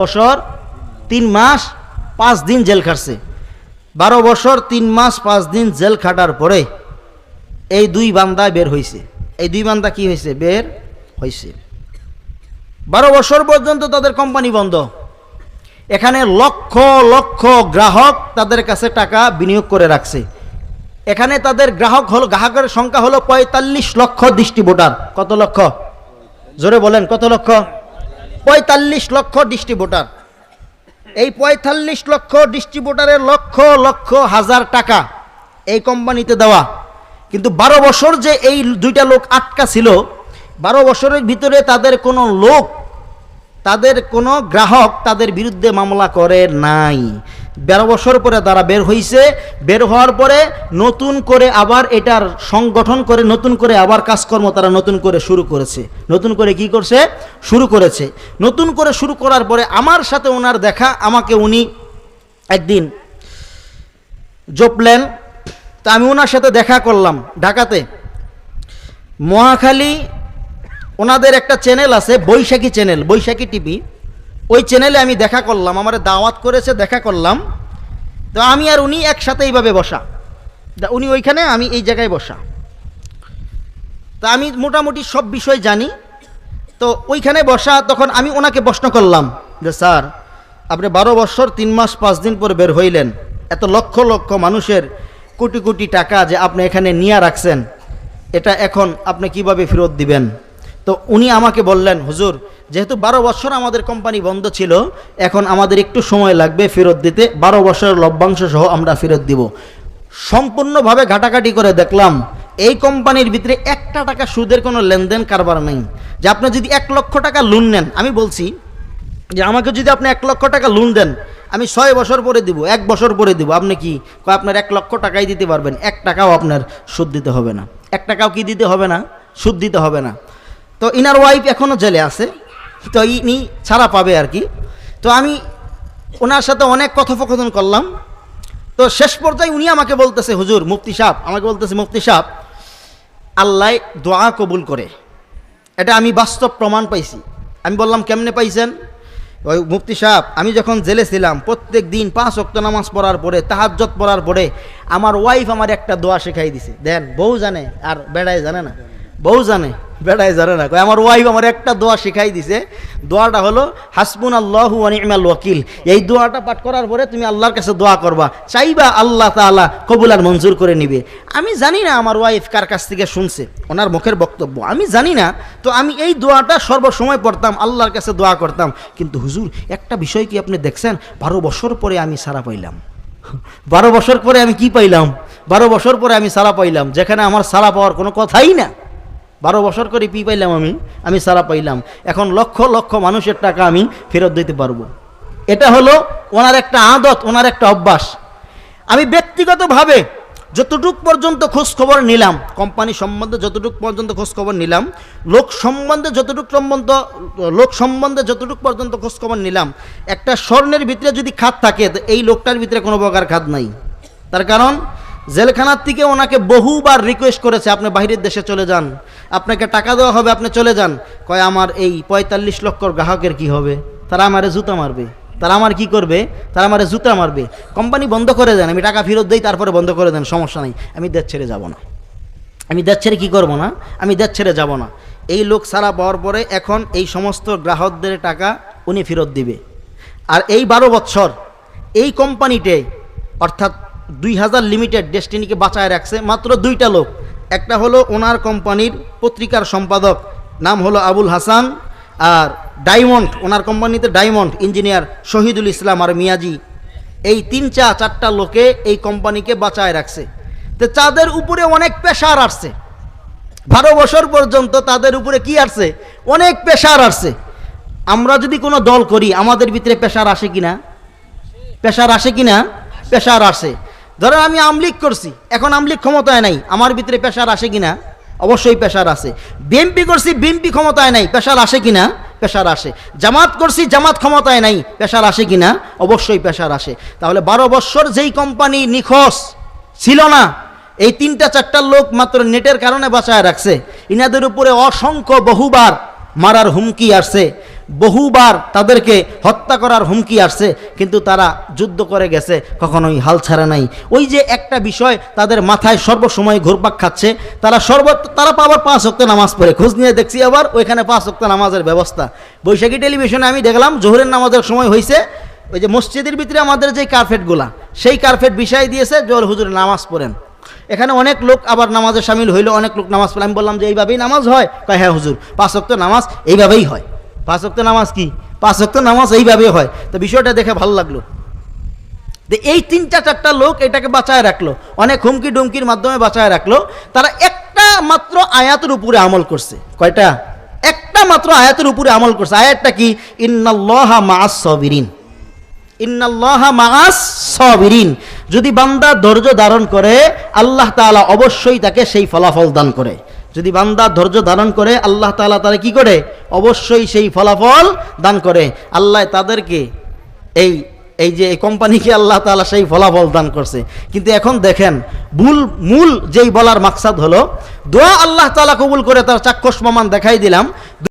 বছর, তিন মাস, পাঁচ দিন জেল খাটছে। বারো বছর, তিন মাস, পাঁচ দিন জেল খাটার পরে এই দুই বান্দা বের হয়েছে এই দুই বান্দা কি হয়েছে বের হয়েছে বারো বছর পর্যন্ত তাদের কোম্পানি বন্ধ। এখানে লক্ষ লক্ষ গ্রাহক তাদের কাছে টাকা বিনিয়োগ করে রাখছে। এখানে তাদের গ্রাহক হলো, গ্রাহকের সংখ্যা হলো পঁয়তাল্লিশ লক্ষ ডিস্ট্রিবিউটার কত লক্ষ? জোরে বলেন, কত লক্ষ? পঁয়তাল্লিশ লক্ষ ডিস্ট্রিবিউটার এই পঁয়তাল্লিশ লক্ষ ডিস্ট্রিবিউটারের লক্ষ লক্ষ হাজার টাকা এই কোম্পানিতে দেওয়া। কিন্তু বারো বছর যে এই দুইটা লোক আটকা ছিল, বারো বছরের ভিতরে তাদের কোনো লোক, তাদের কোনো গ্রাহক তাদের বিরুদ্ধে মামলা করে নাই। বারো বছর পরে তারা বের হয়েছে বের হওয়ার পরে নতুন করে আবার এটার সংগঠন করে, নতুন করে আবার কাজকর্ম তারা নতুন করে শুরু করেছে। নতুন করে কি করছে? শুরু করেছে। নতুন করে শুরু করার পরে আমার সাথে ওনার দেখা, আমাকে উনি একদিন জপলেন। তা আমি ওনার সাথে দেখা করলাম ঢাকাতে। মহাখালী ওনাদের একটা চ্যানেল আছে, বৈশাখী চ্যানেল, বৈশাখী টিভি। ওই চ্যানেলে আমি দেখা করলাম, আমার দাওয়াত করেছে, দেখা করলাম। তো আমি আর উনি একসাথে এইভাবে বসা। উনি ওইখানে, আমি এই জায়গায় বসা। তা আমি মোটামুটি সব বিষয় জানি। তো ওইখানে বসা, তখন আমি ওনাকে প্রশ্ন করলাম যে, স্যার, আপনি বারো বছর, তিন মাস, পাঁচ দিন পরে বের হইলেন। এত লক্ষ লক্ষ মানুষের কোটি কোটি টাকা যে আপনি এখানে নিয়ে রাখছেন। এটা এখন আপনি কীভাবে ফেরত দিবেন? তো উনি আমাকে বললেন, হুজুর যেহেতু বারো বছর আমাদের কোম্পানি বন্ধ ছিল, এখন আমাদের একটু সময় লাগবে ফেরত দিতে। বারো বছরের লভ্যাংশ সহ আমরা ফেরত দিব। সম্পূর্ণভাবে ঘাটাঘাটি করে দেখলাম, এই কোম্পানির ভিতরে একটা টাকা সুদের কোনো লেনদেন কারবার নেই। যে আপনি যদি এক লক্ষ টাকা লোন নেন, আমি বলছি যে আমাকে যদি আপনি এক লক্ষ টাকা লোন দেন, আমি ছয় বছর পরে দিব, এক বছর পরে দিব। আপনি কি আপনার এক লক্ষ টাকাই দিতে পারবেন? এক টাকাও আপনার সুদ দিতে হবে না। এক টাকাও কি দিতে হবে না? সুদ দিতে হবে না। তো ইনার ওয়াইফ এখনও জেলে আছে। তো ইনি ছাড়া পাবে আর কি। তো আমি ওনার সাথে অনেক কথোপকথন করলাম। তো শেষ পর্যায়ে উনি আমাকে বলতেছে, হুজুর, মুফতি সাহ আমাকে বলতেছে, মুফতি সাহ আল্লাহ দোয়া কবুল করে। এটা আমি বাস্তব প্রমাণ পাইছি। আমি বললাম, কেমনে পাইছেন? ওই মুফতি সাহেব, আমি যখন জেলে ছিলাম, প্রত্যেক দিন পাঁচ অক্ত নামাজ পড়ার পরে তাহাজ্জত পড়ার পরে, আমার ওয়াইফ আমার একটা দোয়া শেখাই দিছে। দেন বউ জানে আর বেড়ায় জানে না। বউ জানে। বেড়ায় জানে না। আমার ওয়াইফ আমার একটা দোয়া শিখাই দিছে। দোয়াটা হলো হাসবুন আল্লাহু অনিমাল ওয়াকিল। এই দোয়াটা পাঠ করার পরে তুমি আল্লাহর কাছে দোয়া করবা। চাইবা আল্লাহ তাআলা কবুল আর মঞ্জুর করে নিবে। আমি জানি না আমার ওয়াইফ কার কাছ থেকে শুনছে, ওনার মুখের বক্তব্য। আমি জানি না, তো আমি এই দোয়াটা সর্বসময় পড়তাম, আল্লাহর কাছে দোয়া করতাম। কিন্তু হুজুর, একটা বিষয় কি আপনি দেখছেন? বারো বছর পরে আমি সারা পাইলাম। বারো বছর পরে আমি কি পাইলাম? বারো বছর পরে আমি সারা পাইলাম। যেখানে আমার সারা পাওয়ার কোনো কথাই না। বারো বছর করে পি পাইলাম আমি আমি সারা পাইলাম। এখন লক্ষ লক্ষ মানুষের টাকা আমি ফেরত দিতে পারব। এটা হলো ওনার একটা আদত, ওনার একটা অভ্যাস। আমি ব্যক্তিগতভাবে যতটুক পর্যন্ত খোঁজ খবর নিলাম, কোম্পানি সম্বন্ধে যতটুক পর্যন্ত খোঁজ খবর নিলাম, লোক সম্বন্ধে যতটুক সম্বন্ধ, লোক সম্বন্ধে যতটুক পর্যন্ত খোঁজ খবর নিলাম, একটা স্বর্ণের ভিতরে যদি খাত থাকে এই লোকটার ভিতরে কোনো প্রকার খাত নাই। তার কারণ জেলখানার থেকে ওনাকে বহুবার রিকোয়েস্ট করেছে, আপনি বাইরের দেশে চলে যান। আপনাকে টাকা দেওয়া হবে, আপনি চলে যান। কয়, আমার এই পঁয়তাল্লিশ লক্ষ গ্রাহকের কি হবে? তারা আমারে জুতা মারবে। তারা আমার কি করবে? তারা আমারে জুতা মারবে। কোম্পানি বন্ধ করে দেন, আমি টাকা ফেরত দিই, তারপরে বন্ধ করে দেন, সমস্যা নেই। আমি দেশ ছেড়ে যাব না। আমি দেশ ছেড়ে কী করব না? আমি দেশ ছেড়ে যাব না। এই লোক সারা পাওয়ার পরে এখন এই সমস্ত গ্রাহকদের টাকা উনি ফেরত দিবে। আর এই বারো বছর এই কোম্পানিতে, অর্থাৎ দুই হাজার লিমিটেড ডেস্টিনিকে বাঁচায় রাখছে মাত্র দুইটা লোক। একটা হলো ওনার কোম্পানির পত্রিকার সম্পাদক, নাম হলো আবুল হাসান, আর ডায়মন্ড, ওনার কোম্পানিতে ডায়মন্ড ইঞ্জিনিয়ার শহীদুল ইসলাম আর মিয়াজি। এই তিন চা, চারটা লোকে এই কোম্পানিকে বাঁচায় রাখছে। তো তাদের উপরে অনেক পেশার আসছে। বারো বছর পর্যন্ত তাদের উপরে কি আসছে? অনেক পেশার আসছে। আমরা যদি কোনো দল করি, আমাদের ভিতরে পেশার আসে কিনা? পেশার আসে কিনা? পেশার আসে। ধরেন আমি আমলিক করছি, এখন আমলিক ক্ষমতায় নাই, আমার ভিতরে প্রেশার আসে কিনা? অবশ্যই প্রেশার আসে বিএমপি করছি বিএমপি ক্ষমতায় নাই প্রেশার আসে কিনা? প্রেশার আসে। জামাত করছি, জামাত ক্ষমতায় নাই প্রেশার আসে কিনা? অবশ্যই প্রেশার আসে। তাহলে বারো বছর যেই কোম্পানি নিখোঁজ ছিল না, এই তিনটা চারটা লোক মাত্র নেটের কারণে বাঁচায় রাখছে। ইনাদের উপরে অসংখ্য বহুবার মারার হুমকি আসছে। বহুবার তাদেরকে হত্যা করার হুমকি আসছে, কিন্তু তারা যুদ্ধ করে গেছে, কখনোই হাল ছাড়া নাই। ওই যে একটা বিষয়, তাদের মাথায় সর্বসময় ঘুরপাক খাচ্ছে, তারা সর্ব তারা আবার পাঁচ অক্ত নামাজ পড়ে। খোঁজ নিয়ে দেখছি আবার ওইখানে পাঁচ অক্ত নামাজের ব্যবস্থা। বৈশাখী টেলিভিশনে আমি দেখলাম, জোহরের নামাজের সময় হয়েছে ওই যে মসজিদের ভিতরে আমাদের যে কার্পেটগুলা, সেই কার্পেট বিষয় দিয়েছে জোর হুজুরে নামাজ পড়েন। এখানে অনেক লোক আবার নামাজে সামিল হইল, অনেক লোক নামাজ পড়ে। আমি বললাম যে, এইভাবেই নামাজ হয়? কয় হ্যাঁ হুজুর, পাঁচ অক্ত নামাজ এইভাবেই হয়। পাঁচ অক্ত নামাজ কি? পাঁচ অক্ত নামাজ এইভাবে হয়। তো বিষয়টা দেখে ভালো লাগল। এই তিনটা চারটা লোক এটাকে বাঁচায় রাখল। অনেক হুমকি ডুমকির মাধ্যমে বাঁচায় রাখল। তারা একটা মাত্র আয়াতের উপরে আমল করছে। কয়টা? একটা মাত্র আয়াতের উপরে আমল করছে। আয়াতটা কি? ইন্নাল্লাহা মাআস সাবিরিন। ইন্নাল্লাহা মাআস সাবিরিন। যদি বান্দা ধৈর্য ধারণ করে, আল্লাহ তাআলা অবশ্যই তাকে সেই ফলাফল দান করে। যদি বান্দা ধৈর্য ধারণ করে, আল্লাহ তালা তারা কি করে? অবশ্যই সেই ফলাফল দান করে। আল্লাহ তাদেরকে এই এই যে কোম্পানিকে আল্লাহ তালা সেই ফলাফল দান করছে। কিন্তু এখন দেখেন, ভুল, মূল যেই বলার মাকসাদ হলো, দোয়া আল্লাহ তালা কবুল করে তার চাক্ষুষ প্রমাণ দেখাই দিলাম।